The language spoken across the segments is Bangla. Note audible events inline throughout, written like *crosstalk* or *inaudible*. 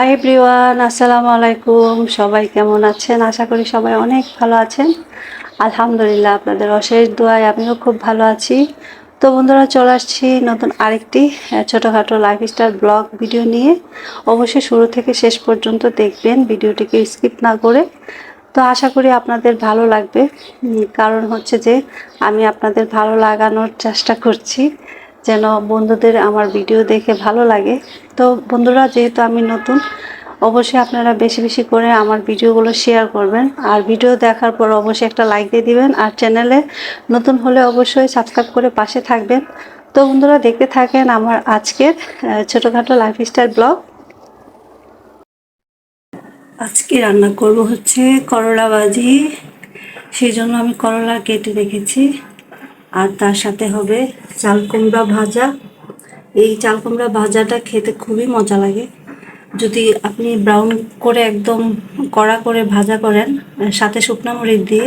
হাই এভরিওয়ান আসসালামু আলাইকুম। সবাই কেমন আছেন? আশা করি সবাই অনেক ভালো আছেন। আলহামদুলিল্লাহ, আপনাদের অশেষ দোয়ায় আমিও খুব ভালো আছি। তো বন্ধুরা, চলে আসছি নতুন আরেকটি ছোটোখাটো লাইফস্টাইল ব্লগ ভিডিও নিয়ে। অবশ্যই শুরু থেকে শেষ পর্যন্ত দেখবেন, ভিডিওটিকে স্কিপ না করে। তো আশা করি আপনাদের ভালো লাগবে। কারণ হচ্ছে যে, আমি আপনাদের ভালো লাগানোর চেষ্টা করছি। যেন বন্ধুদের আমার ভিডিও দেখে ভালো লাগে। তো বন্ধুরা, যেহেতু আমি নতুন, অবশ্যই আপনারা বেশি বেশি করে আমার ভিডিওগুলো শেয়ার করবেন। আর ভিডিও দেখার পর অবশ্যই একটা লাইক দিয়ে দিবেন। আর চ্যানেলে নতুন হলে অবশ্যই সাবস্ক্রাইব করে পাশে থাকবেন। তো বন্ধুরা, দেখতে থাকেন আমার আজকের ছোটোখাটো লাইফস্টাইল ব্লগ আজকে রান্না করব হচ্ছে করলা ভাজি সেই জন্য আমি করলা কেটে রেখেছি। আর তার সাথে হবে চাল কুমড়া ভাজা। এই চাল কুমড়া ভাজাটা খেতে খুবই মজা লাগে। যদি আপনি ব্রাউন করে একদম কড়া করে ভাজা করেন, সাথে শুকনো মরিচ দিয়ে,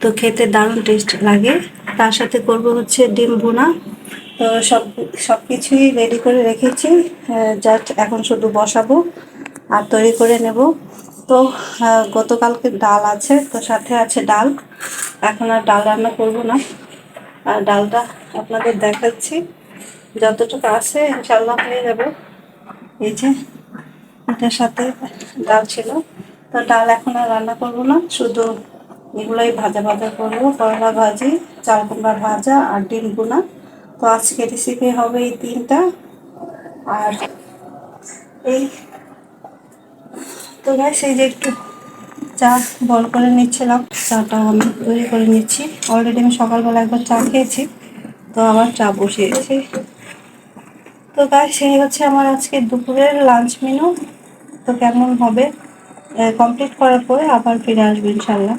তো খেতে দারুণ টেস্ট লাগে। তার সাথে করব হচ্ছে ডিম ভুনা। তো সব সব কিছুই রেডি করে রেখেছি। জাস্ট এখন শুধু বসাবো আর তৈরি করে নেব। তো গতকালকে ডাল আছে, তো সাথে আছে ডাল। এখন আর ডাল রান্না করব না। আর ডালটা আপনাদের দেখাচ্ছি। যতটুকু আছে ইনশাল্লাহ হয়ে যাবে এই যে, এটার সাথে ডাল ছিল। তো ডাল এখন আর রান্না করব না, শুধু এগুলোই ভাজা ভাজা করব। করলা ভাজি, চাল কুমড়া ভাজা আর ডিম গুনা তো আজকে রেসিপি হবে এই তিনটা। আর এই, তো গাইস এই যে একটু চা বল করে নিচ্ছিলাম। চাটা আমি তৈরি করে নিচ্ছি। অলরেডি আমি সকালবেলা একবার চা খেয়েছি। তো আবার চা বসিয়েছি। তো গাইস সেই হচ্ছে আমার আজকে দুপুরের লাঞ্চ মেনু তো কেমন হবে? কমপ্লিট করার পরে আবার ফিরে আসব ইনশাল্লাহ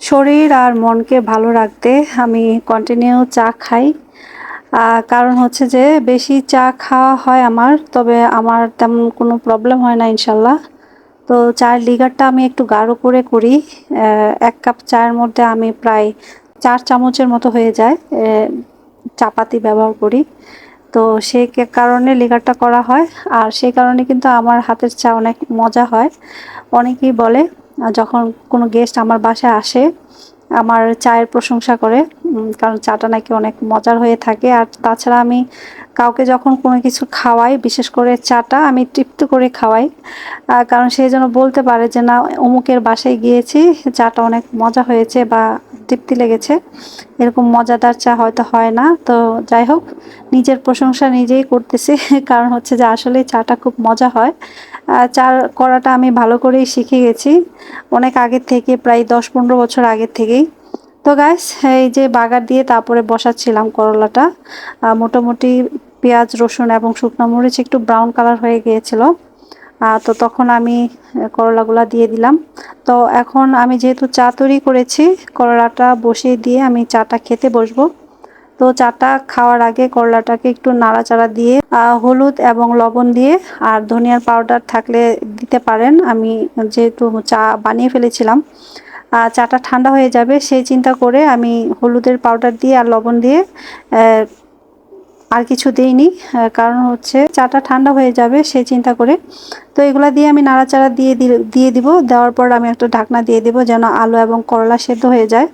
শরীর আর মনকে ভালো রাখতে আমি কন্টিনিউ চা খাই। কারণ হচ্ছে যে, বেশি চা খাওয়া হয় আমার, তবে আমার তেমন কোনো প্রবলেম হয় না ইনশাল্লাহ তো চায়ের লিগারটা আমি একটু গাঢ় করে করি। এক কাপ চায়ের মধ্যে আমি প্রায় চার চামচের মতো হয়ে যায় চাপাতি ব্যবহার করি। তো সেই কারণে লিগারটা করা হয়, আর সেই কারণে কিন্তু আমার হাতের চা অনেক মজা হয়। অনেকেই বলে, যখন কোনো গেস্ট আমার বাসায় আসে আমার চায়ের প্রশংসা করে কারণ চাটা নাকি অনেক মজার হয়ে থাকে। আর তাছাড়া আমি কাউকে যখন কোনো কিছু খাওয়াই, বিশেষ করে চাটা, আমি তৃপ্ত করে খাওয়াই। কারণ সেই জন্য বলতে পারে যে, না, অমুকের বাসায় গিয়েছি, চাটা অনেক মজা হয়েছে বা তৃপ্তি লেগেছে। এরকম মজাদার চা হয়তো হয় না। তো যাই হোক, নিজের প্রশংসা নিজেই করতেছি। *laughs* কারণ হচ্ছে যে আসলে চাটা খুব মজা হয়। চা করাটা আমি ভালো করেই শিখে গেছি। অনেক আগের থেকে, প্রায় দশ পনেরো বছর আগের থেকেই তো গাইস এই যে বাগার দিয়ে তারপরে বসাচ্ছিলাম করলাটা মোটামুটি পেঁয়াজ, রসুন এবং শুকনো মরিচ একটু ব্রাউন কালার হয়ে গিয়েছিল। তো তখন আমি করলাগুলা দিয়ে দিলাম। তো এখন আমি যেহেতু চা তৈরি করেছি, করলাটা বসিয়ে দিয়ে আমি চাটা খেতে বসবো। তো চাটা খাওয়ার আগে করলাটাকে একটু নাড়াচাড়া দিয়ে হলুদ এবং লবণ দিয়ে আর ধনিয়ার পাউডার থাকলে দিতে পারেন। আমি যেহেতু চা বানিয়ে ফেলেছিলাম চাটা ঠান্ডা হয়ে যাবে, সেই চিন্তা করে আমি হলুদের পাউডার দিয়ে আর লবণ দিয়ে আর কিছু দিইনি কারণ হচ্ছে চাটা ঠান্ডা হয়ে যাবে, সেই চিন্তা করে। তো এগুলা দিয়ে আমি নাড়াচাড়া দিয়ে দিয়ে দিব, দেওয়ার পর আমি একটা ঢাকনা দিয়ে দিব যেন আলু এবং করলা সেদ্ধ হয়ে যায়।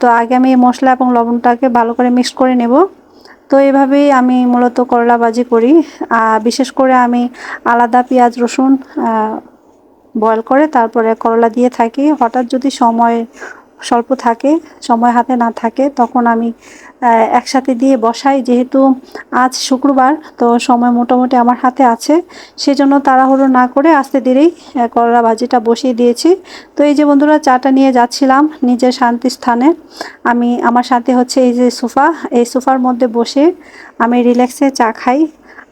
তো আগে আমি মশলা এবং লবণটাকে ভালো করে মিক্স করে নেব। তো এভাবেই আমি মূলত করলা ভাজি করি। বিশেষ করে আমি আলাদা পেঁয়াজ রসুন বয়েল করে, তারপরে করলা দিয়ে থাকি। হঠাৎ যদি সময় স্বল্প থাকে, সময় হাতে না থাকে, তখন আমি একসাথে দিয়ে বসাই। যেহেতু আজ শুক্রবার, তো সময় মোটামুটি আমার হাতে আছে। সেজন্য তাড়াহুড়ো না করে আস্তে ধীরেই করলা ভাজিটা বসিয়ে দিয়েছি। তো এই যে বন্ধুরা, চাটা নিয়ে যাচ্ছিলাম নিজের শান্তি স্থানে। আমি, আমার সাথে হচ্ছে এই যে সোফা, এই সোফার মধ্যে বসে আমি রিল্যাক্সে চা খাই।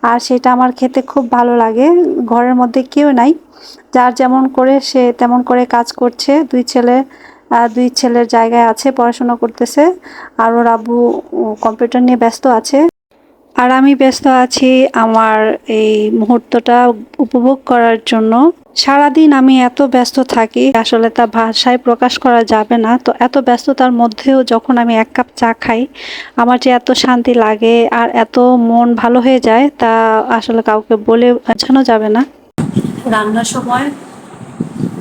আর সেটা আমার খেতে খুব ভালো লাগে। ঘরের মধ্যে কেউ নাই। যার যেমন করে সে তেমন করে কাজ করছে। দুই ছেলে দুই ছেলের জায়গায় আছে, পড়াশোনা করতেছে। আর ওর আব্বু কম্পিউটার নিয়ে ব্যস্ত আছে। আর আমি ব্যস্ত আছি আমার এই মুহূর্তটা উপভোগ করার জন্য। সারাদিন আমি এত ব্যস্ত থাকি, আসলে তা ভাষায় প্রকাশ করা যাবে না। তো এত ব্যস্ততার মধ্যেও যখন আমি এক কাপ চা খাই, আমার যে এত শান্তি লাগে আর এত মন ভালো হয়ে যায়, তা আসলে কাউকে বলে বোঝানো যাবে না। রান্নার সময়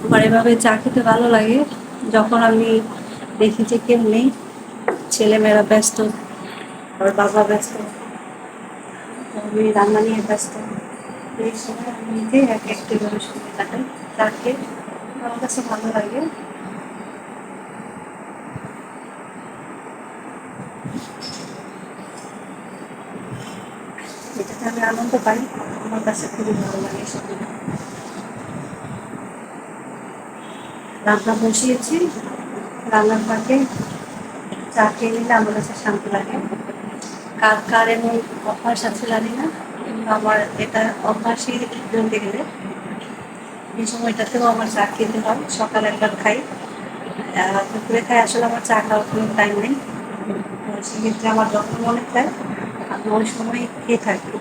আমার এভাবে চা খেতে ভালো লাগে। যখন আমি দেখি যে কেউ নেই, ছেলেমেয়েরা ব্যস্ত আর বাবা ব্যস্ত। আমি রান্না নিয়ে ব্যস্ত। এই সময় আমি নিজে এক সময় কাটাই। আমার কাছে ভালো লাগে। আমি আনন্দ পাই। আমার কাছে খুবই ভালো লাগে সত্যি রান্না বসিয়েছি। রান্নার পাকে চা খেয়ে নিলে আমার কাছে শান্তি লাগে। কার কার এমন অভ্যাস আছে জানি না, কিন্তু আমার এটা অভ্যাসই বলতে গেলে। এই সময়টাতেও আমার চা খেতে হয়, সকালে একবার খাই। দুপুরে খাই, আসলে আমার চা খাওয়ার কোনো টাইম নেই। সেক্ষেত্রে আমার যখন মনে চায় আমি ওই সময় খেয়ে থাকি।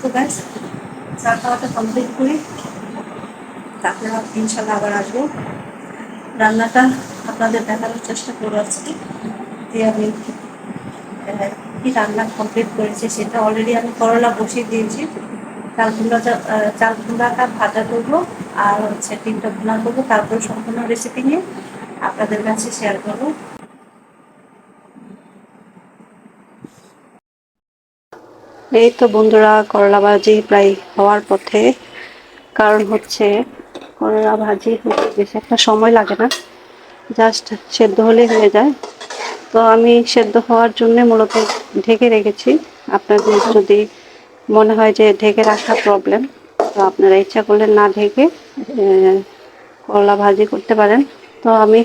তো ব্যাস চা খাওয়াটা কমপ্লিট করি তারপরে ইনশাল্লাহ আবার আসব। রান্নাটা আপনাদের দেখানোর চেষ্টা করব আজকে। যে আমি কি রান্না কমপ্লিট করেছি সেটা অলরেডি আমি করলা বসিয়ে দিয়েছি। চাল কুমড়াটা আহ, চাল ভাজা করব আর হচ্ছে ডিমটা ভুনা করব। তারপর সম্পূর্ণ রেসিপি নিয়ে আপনাদের কাছে শেয়ার করব। এই তো বন্ধুরা করলা ভাজি প্রায় হওয়ার পথে। কারণ হচ্ছে করলা ভাজি বেশি একটা সময় লাগে না। জাস্ট সেদ্ধ হলেই হয়ে যায়। তো আমি সেদ্ধ হওয়ার জন্য মূলত ঢেকে রেখেছি। আপনাদের যদি মনে হয় যে ঢেকে রাখা প্রবলেম তো আপনারা ইচ্ছা করলে না ঢেকে করলা ভাজি করতে পারেন। তো আমি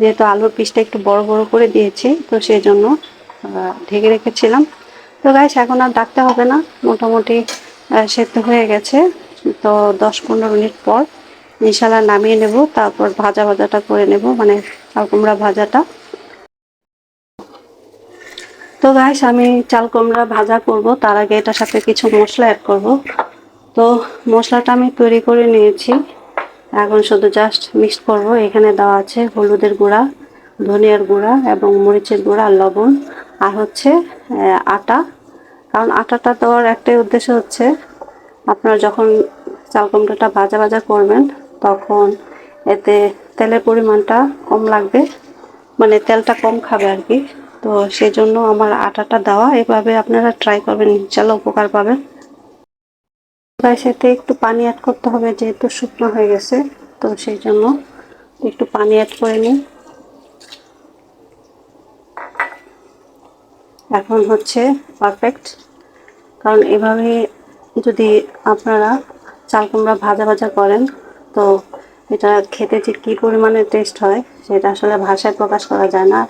যেহেতু আলুর পিসটা একটু বড় বড় করে দিয়েছি, তো সেই জন্য ঢেকে রেখেছিলাম। তো গাইস এখন আর ডাকতে হবে না। মোটামুটি সেদ্ধ হয়ে গেছে। তো দশ পনেরো মিনিট পর ইনশাল্লাহ নামিয়ে নেব, তারপর ভাজা ভাজাটা করে নেব মানে চাল কুমড়া ভাজাটা। তো গাইস আমি চাল কুমড়া ভাজা করব, তার আগে এটার সাথে কিছু মশলা অ্যাড করব। তো মশলাটা আমি তৈরি করে নিয়েছি, এখন শুধু জাস্ট মিক্সড করব। এখানে দেওয়া আছে হলুদের গুঁড়া, ধনিয়ার গুঁড়া এবং মরিচের গুঁড়া লবণ, আর হচ্ছে আটা। কারণ আটাটা দেওয়ার একটাই উদ্দেশ্য হচ্ছে, আপনারা যখন চাল কুমড়োটা ভাজা ভাজা করবেন তখন এতে তেলের পরিমাণটা কম লাগবে মানে তেলটা কম খাবে আর কি। তো সেই জন্য আমার আটাটা দেওয়া, এভাবে আপনারা ট্রাই করবেন, ইনশাল্লাহ উপকার পাবেন। তাই সাথে একটু পানি অ্যাড করতে হবে, যেহেতু শুকনো হয়ে গেছে, তো সেই জন্য একটু পানি অ্যাড করে নিই। এখন হচ্ছে পারফেক্ট কারণ এভাবে যদি আপনারা চাল কুমড়া ভাজা ভাজা করেন তো এটা খেতে যে কী পরিমাণে টেস্ট হয়, সেটা আসলে ভাষায় প্রকাশ করা যায় না।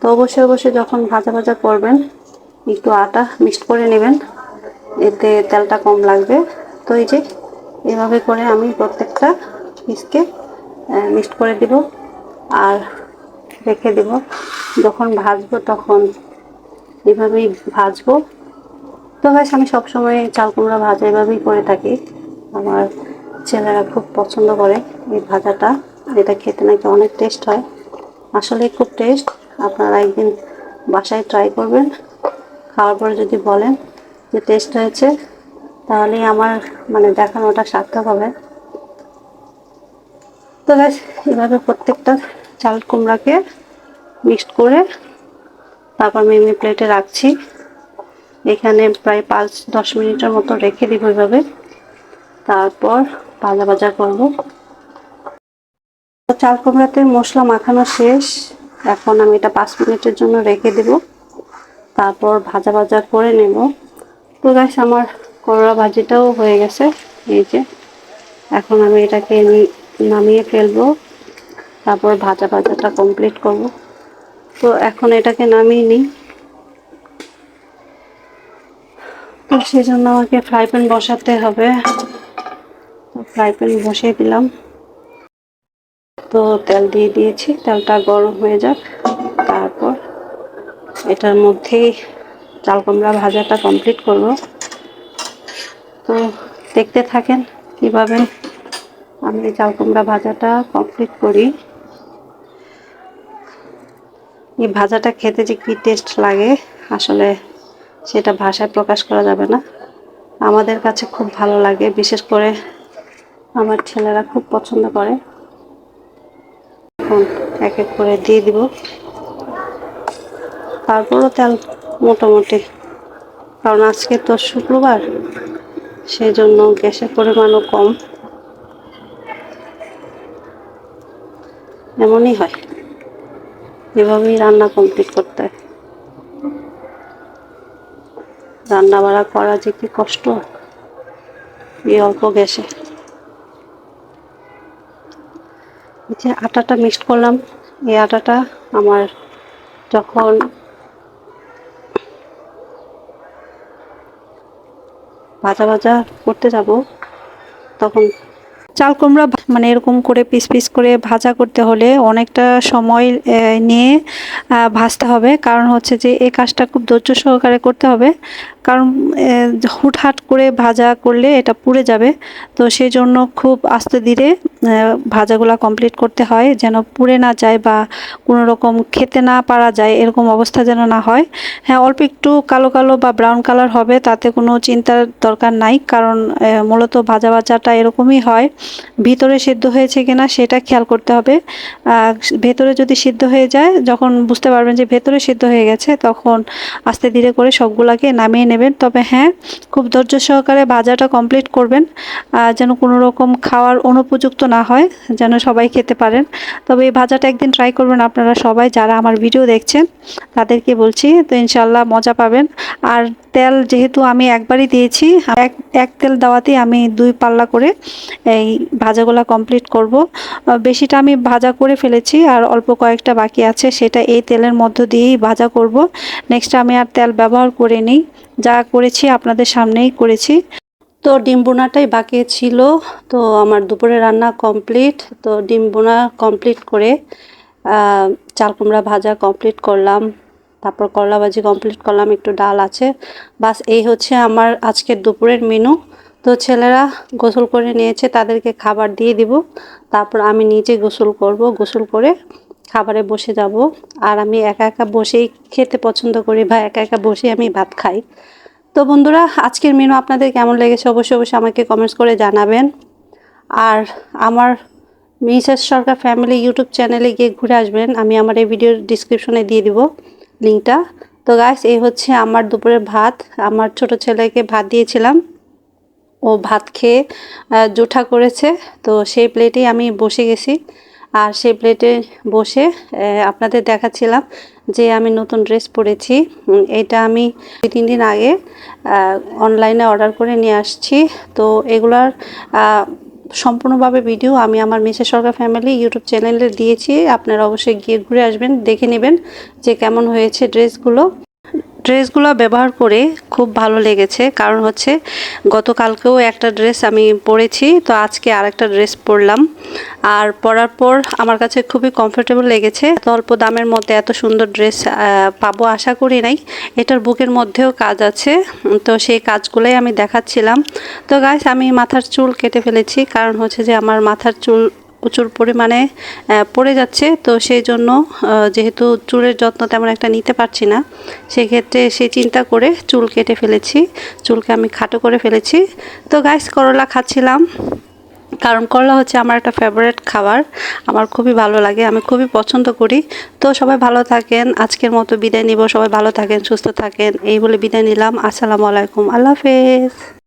তো অবশ্যই অবশ্যই যখন ভাজা ভাজা করবেন, একটু আটা মিক্সড করে নেবেন, এতে তেলটা কম লাগবে। তো এই যে, এভাবে করে আমি প্রত্যেকটা পিসকে মিক্সড করে দিব আর রেখে দেব। যখন ভাজবো তখন এভাবেই ভাজবো। তো গাছ আমি সবসময় চাল কুমড়া ভাজা এভাবেই করে থাকি। আমার ছেলেরা খুব পছন্দ করে এই ভাজাটা এটা খেতে নাকি অনেক টেস্ট হয়। আসলে খুব টেস্ট আপনারা একদিন বাসায় ট্রাই করবেন। খাওয়ার পরে যদি বলেন যে টেস্ট হয়েছে তাহলেই আমার মানে দেখানোটা সার্থক হবে। তো গাছ এভাবে প্রত্যেকটা চাল কুমড়াকে মিক্সড করে তারপর আমি এমনি প্লেটে রাখছি। এখানে প্রায় পাঁচ দশ মিনিটের মতো রেখে দিব এভাবে। তারপর ভাজা ভাজা করব চাল কুমড়াতে মশলা মাখানো শেষ। এখন আমি এটা পাঁচ মিনিটের জন্য রেখে দেব। তারপর ভাজা ভাজা করে নেব। তো গাছ আমার করলা ভাজিটাও হয়ে গেছে। এই যে, এখন আমি এটাকে নামিয়ে ফেলব। তারপর ভাজা ভাজাটা কমপ্লিট করব। তো এখন এটাকে নামিয়ে নিই। তো সেই জন্য আমাকে ফ্রাই প্যান বসাতে হবে। তো ফ্রাই প্যান বসিয়ে দিলাম। তো তেল দিয়ে দিয়েছি, তেলটা গরম হয়ে যাক। তারপর এটার মধ্যেই চাল কুমড়া ভাজাটা কমপ্লিট করব। তো দেখতে থাকেন কীভাবে আমি চাল কুমড়া ভাজাটা কমপ্লিট করি। এই ভাজাটা খেতে যে কি টেস্ট লাগে, আসলে সেটা ভাষায় প্রকাশ করা যাবে না। আমাদের কাছে খুব ভালো লাগে, বিশেষ করে আমার ছেলেরা খুব পছন্দ করে। এখন এক এক করে দিয়ে দিব। তারপরও তেল মোটামুটি। কারণ আজকে তো শুক্রবার, সেই জন্য গ্যাসের পরিমাণও কম। এমনই হয়। এভাবেই রান্না কমপ্লিট করতে হয়। রান্না বাড়া করা যে কি কষ্ট। এই অল্প গ্যাসে। যে আটাটা মিক্সড করলাম। এই আটাটা আমার যখন ভাজা ভাজা করতে যাব তখন চাল কুমড়া মানে এরকম করে পিস পিস করে ভাজা করতে হলে অনেকটা সময় নিয়ে ভাজতে হবে। কারণ হচ্ছে যে এই কাজটা খুব ধৈর্য সহকারে করতে হবে। কারণ হুটহাট করে ভাজা করলে এটা পুড়ে যাবে। তো সেই জন্য খুব আস্তে ধীরে ভাজাগুলো কমপ্লিট করতে হয়। যেন পুড়ে না যায় বা কোনো রকম খেতে না পারা যায়, এরকম অবস্থা যেন না হয়। হ্যাঁ অল্প একটু কালো কালো বা ব্রাউন কালার হবে, তাতে কোনো চিন্তার দরকার নাই। কারণ মূলত ভাজা ভাজাটা এরকমই হয়। ভিতরে সিদ্ধ হয়েছে কিনা সেটা খেয়াল করতে হবে। ভেতরে যদি সিদ্ধ হয়ে যায়, যখন বুঝতে পারবেন যে ভেতরে সিদ্ধ হয়ে গেছে, তখন আস্তে ধীরে করে সবগুলাকে নামিয়ে নেবেন। তবে হ্যাঁ খুব ধৈর্য সহকারে ভাজাটা কমপ্লিট করবেন। যেন কোনো রকম খাওয়ার অনুপযুক্ত না হয়, যেন সবাই খেতে পারেন। তবে এই ভাজাটা একদিন ট্রাই করবেন আপনারা সবাই, যারা আমার ভিডিও দেখছেন, তাদেরকে বলছি, তো ইনশাল্লাহ মজা পাবেন। আর তেল যেহেতু আমি একবারই দিয়েছি, এক এক তেল দেওয়াতেই আমি দুই পাল্লা করে এই ভাজাগুলো কমপ্লিট করব। বেশিটা আমি ভাজা করে ফেলেছি আর অল্প কয়েকটা বাকি আছে, সেটা এই তেলের মধ্য দিয়েই ভাজা করব। নেক্সট আমি আর তেল ব্যবহার করে নিই, যা করেছি আপনাদের সামনেই করেছি। তো ডিম বোনাটাই বাকি ছিল, তো আমার দুপুরে রান্না কমপ্লিট তো ডিম বোনা কমপ্লিট করে চাল কুমড়া ভাজা কমপ্লিট করলাম। তারপর করলা ভাজি কমপ্লিট করলাম, একটু ডাল আছে। বাস এই হচ্ছে আমার আজকের দুপুরের মেনু তো ছেলেরা গোসল করে নিয়েছে, তাদেরকে খাবার দিয়ে দিব। তারপর আমি নিজে গোসল করব, গোসল করে খাবারে বসে যাব। আর আমি একা একা বসেই খেতে পছন্দ করি বা একা একা বসে আমি ভাত খাই। তো বন্ধুরা, আজকের মেনু আপনাদের কেমন লেগেছে অবশ্যই অবশ্যই আমাকে কমেন্টস করে জানাবেন। আর আমার মিসেস সরকার ফ্যামিলি ইউটিউব চ্যানেলে গিয়ে ঘুরে আসবেন, আমি আমার এই ভিডিওর ডিসক্রিপশনে দিয়ে দিব লিঙ্কটা তো গাইস এই হচ্ছে আমার দুপুরের ভাত। আমার ছোট ছেলেকে ভাত দিয়েছিলাম। ও ভাত খেয়ে জুঠা করেছে। তো সেই প্লেটেই আমি বসে গেছি। আর সেই প্লেটে বসে আপনাদের দেখাচ্ছিলাম যে আমি নতুন ড্রেস পরেছি। এটা আমি দুই, তিন দিন আগে অনলাইনে অর্ডার করে নিয়ে আসছি। তো এগুলার সম্পূর্ণভাবে ভিডিও আমি আমার মিসেস সরকার ফ্যামিলি ইউটিউব চ্যানেলে দিয়েছি। আপনারা অবশ্যই গিয়ে ঘুরে আসবেন, দেখে নেবেন যে কেমন হয়েছে ড্রেসগুলো। ড্রেসগুলো ব্যবহার করে খুব ভালো লেগেছে। কারণ হচ্ছে গতকালকেও একটা ড্রেস আমি পরেছি, তো আজকে আর একটা ড্রেস পরলাম। আর পরার পর আমার কাছে খুবই কমফোর্টেবল লেগেছে। এত অল্প দামের মধ্যে এত সুন্দর ড্রেস পাবো আশা করি নাই। এটার বুকের মধ্যেও কাজ আছে, তো সেই কাজগুলোই আমি দেখাচ্ছিলাম। তো গাছ আমি মাথার চুল কেটে ফেলেছি। কারণ হচ্ছে যে আমার মাথার চুল প্রচুর পরিমাণে পড়ে যাচ্ছে। তো সেই জন্য যেহেতু চুলের যত্ন তেমন একটা নিতে পারছি না, সেক্ষেত্রে সে চিন্তা করে চুল কেটে ফেলেছি। চুলকে আমি খাটো করে ফেলেছি। তো গাইস করলা খাচ্ছিলাম। কারণ করলা হচ্ছে আমার একটা ফেভারেট খাবার। আমার খুবই ভালো লাগে, আমি খুবই পছন্দ করি। তো সবাই ভালো থাকেন, আজকের মতো বিদায় নিব। সবাই ভালো থাকেন, সুস্থ থাকেন। এই বলে বিদায় নিলাম। আসসালামু আলাইকুম। আল্লাহ হাফেজ।